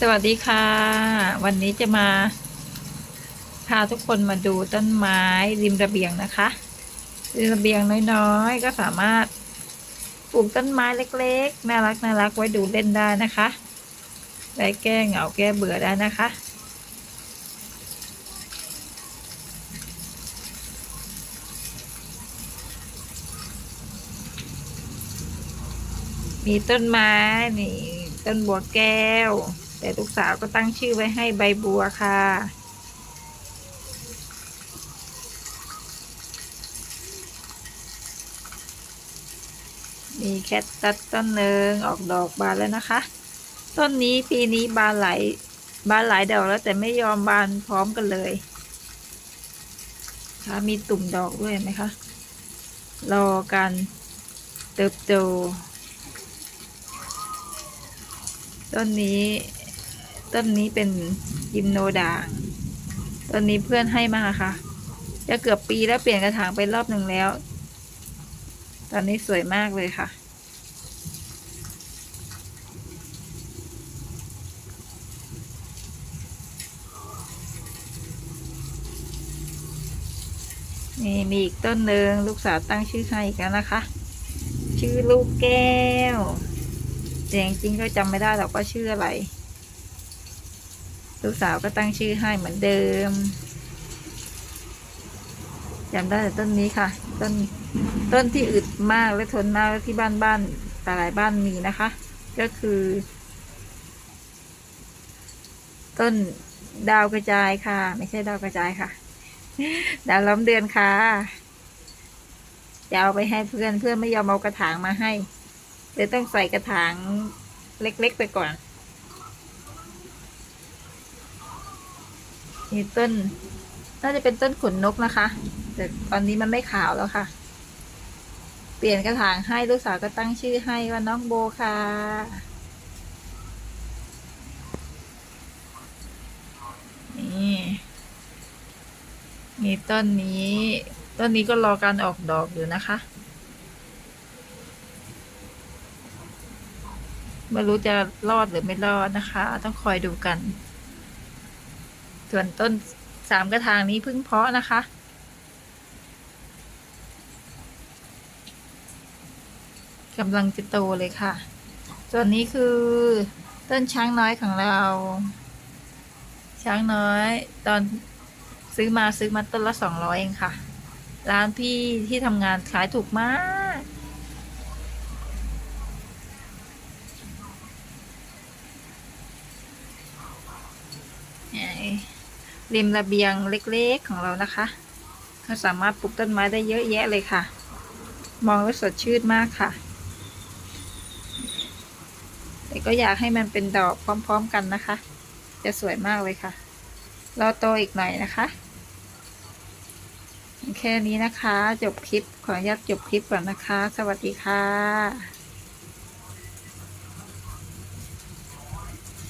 สวัสดีค่ะ วันนี้จะมาพาทุกคนมาดูต้นไม้ริมระเบียงนะคะริมระเบียงน้อยๆ ก็สามารถปลูกต้นไม้เล็กๆ น่ารักน่ารักไว้ดูเล่นได้นะคะไว้แก้เหงาแก้เบื่อได้นะคะมีต้นไม้นี่ ต้นบัวแก้ว แต่ลูกสาวก็ตั้งชื่อไว้ให้ใบบัวค่ะ มีแคทตัสต้นหนึ่งออกดอกบานแล้วนะคะ ต้นนี้ปีนี้บานหลายบานหลายดอกแล้วแต่ไม่ยอมบานพร้อมกันเลยคะมีตุ่มดอกด้วยไหมคะ รอการเติบโต ต้นนี้ต้นนี้เป็นยิมโนด่างต้นนี้เพื่อนให้มาค่ะ จะเกือบปีแล้วเปลี่ยนกระถางไปรอบหนึ่งแล้ว ตอนนี้สวยมากเลยค่ะ นี่มีอีกต้นหนึ่งลูกสาวตั้งชื่อให้อีกแล้วนะคะ ชื่อลูกแก้ว แต่จริงๆก็จำไม่ได้หรอกว่าชื่ออะไร ลูกสาวก็ตั้งชื่อให้เหมือนเดิมจำได้แต่ต้นนี้ค่ะ ต้นต้นที่อึดมากและทนมากที่บ้านบ้านๆแต่หลายบ้านมีนะคะ ก็คือ ต้นดาวกระจายค่ะ ไม่ใช่ดาวกระจายค่ะ ดาวล้อมเดือนค่ะจะเอาไปให้เพื่อนเพื่อนไม่ยอมเอากระถางมาให้ เลยต้องใส่กระถางเล็กๆไปก่อนนี่ต้น น่าจะเป็นต้นขนนกนะคะ แต่ตอนนี้มันไม่ขาวแล้วค่ะ เปลี่ยนกระถางให้ลูกสาวก็ตั้งชื่อให้ว่าน้องโบค่ะนี่นี่ต้นนี้ ต้นนี้ก็รอการออกดอกอยู่นะคะ ไม่รู้จะรอดหรือไม่รอดนะคะ ต้องคอยดูกัน ส่วนต้นสามกระถางนี้พิ่งเพาะนะคะ กำลังจะโตเลยค่ะ ส่วนนี้คือ ต้นช้างน้อยของเรา ช้างน้อย ตอนซื้อมาซื้อมาต้นละสองร้อยเองค่ะ ร้านพี่ที่ทำงานขายถูกมาก ริมระเบียงเล็กๆของเรานะคะ ก็สามารถปลูกต้นไม้ได้เยอะแยะเลยค่ะ มองแล้วสดชื่นมากค่ะ แต่ก็อยากให้มันเป็นดอกพร้อม ๆ กันนะคะ จะสวยมากเลยค่ะ รอโตอีกหน่อยนะคะ แค่นี้นะคะ จบคลิป ขออนุญาตจบคลิปก่อนนะคะ สวัสดีค่ะ